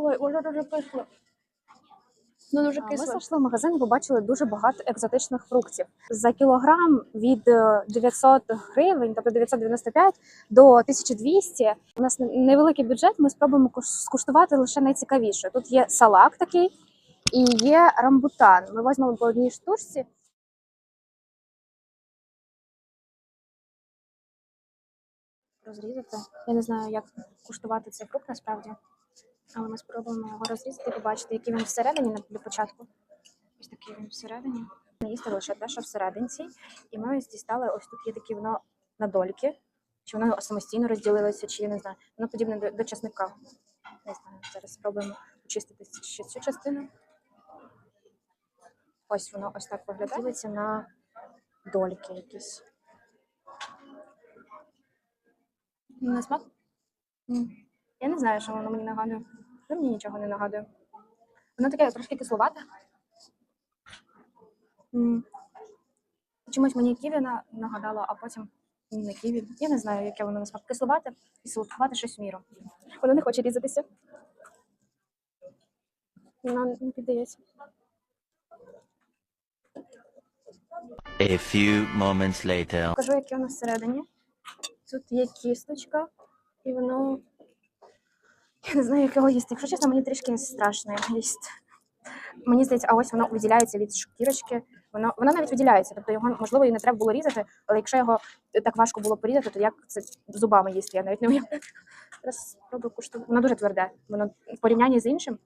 Ой, воно дуже кисло. Ну дуже А, Ми зайшли в магазин і побачили дуже багато екзотичних фруктів. За кілограм від е, 900 гривень, тобто 995 до 1200. У нас невеликий бюджет. Ми спробуємо куш- скуштувати лише найцікавіше. Тут є салак такий і є рамбутан. Ми візьмемо по одній штучці. Розрізати. Я не знаю, як куштувати цей фрукт насправді. Але ми спробуємо його розрізати і побачити, який він всередині на- для початку. Ось такий він всередині. Ми їсти лише те, що всерединці. І ми ось дістали, ось тут є такі воно на дольки. Чи воно самостійно розділилося, чи я не знаю. Воно подібне до, до чесника. Не знаю. Зараз спробуємо почистити ці- ще цю частину. Ось воно ось так виглядає. На дольки якісь. На смак? Я не знаю, що воно мені нагадує. Ну, мені нічого не нагадує. Воно таке трошки кисловате. Чомусь мені ківі на- нагадало, а потім не ківі. Я не знаю, яке воно на смак. Кисловате і солодкувате щось в міру. Воно не хоче різатися. Воно не піддається. A few moments later. Покажу, яке воно всередині. Тут є кісточка, і воно. Я не знаю, як його їсти. Якщо чесно, мені трішки страшно його їсти. Мені здається, а ось воно виділяється від шкірочки. Воно, воно навіть виділяється. Тобто його, можливо, і не треба було різати, але якщо його так важко було порізати, то як це зубами їсти? Я навіть не уявляю. Зараз спробую куштувати. Воно дуже тверде. Воно в порівнянні з іншим.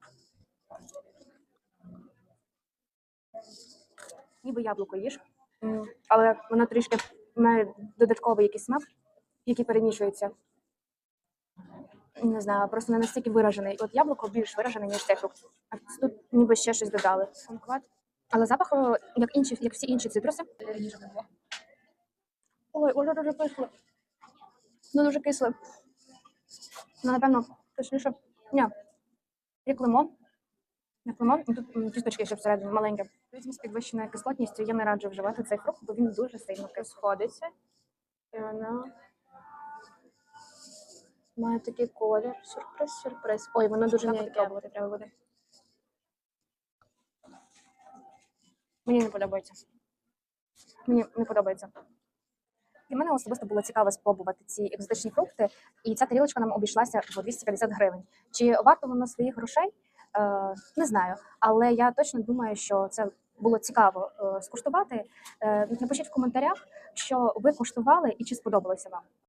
Ніби яблуко їж, але воно трішки має додатковий якийсь смак, який перемішується. Не знаю, просто не настільки виражений. От яблуко більш виражене, ніж цей фрукт. А тут ніби ще щось додали. Смакувати. Але запах, як інші, як всі інші цитруси. Ой, воно дуже кисло. Ну дуже кисло. Ну, напевно, точніше, ні, як лимон. Як лимон, і тут кісточки ще всередині маленькі. Людям з підвищеною кислотністю я не раджу вживати цей фрукт, бо він дуже сильно сходиться. І воно має такий колір. Сюрприз, сюрприз. Ой, воно дуже м'яке. Пробувати треба буде. Мені не подобається. Мені не подобається. Для мене особисто було цікаво спробувати ці екзотичні фрукти, і ця тарілочка нам обійшлася в 250 гривень. Чи варто воно своїх грошей? Е, не знаю, але я точно думаю, що це було цікаво е, скуштувати. Е, напишіть в коментарях, що ви куштували і чи сподобалося вам.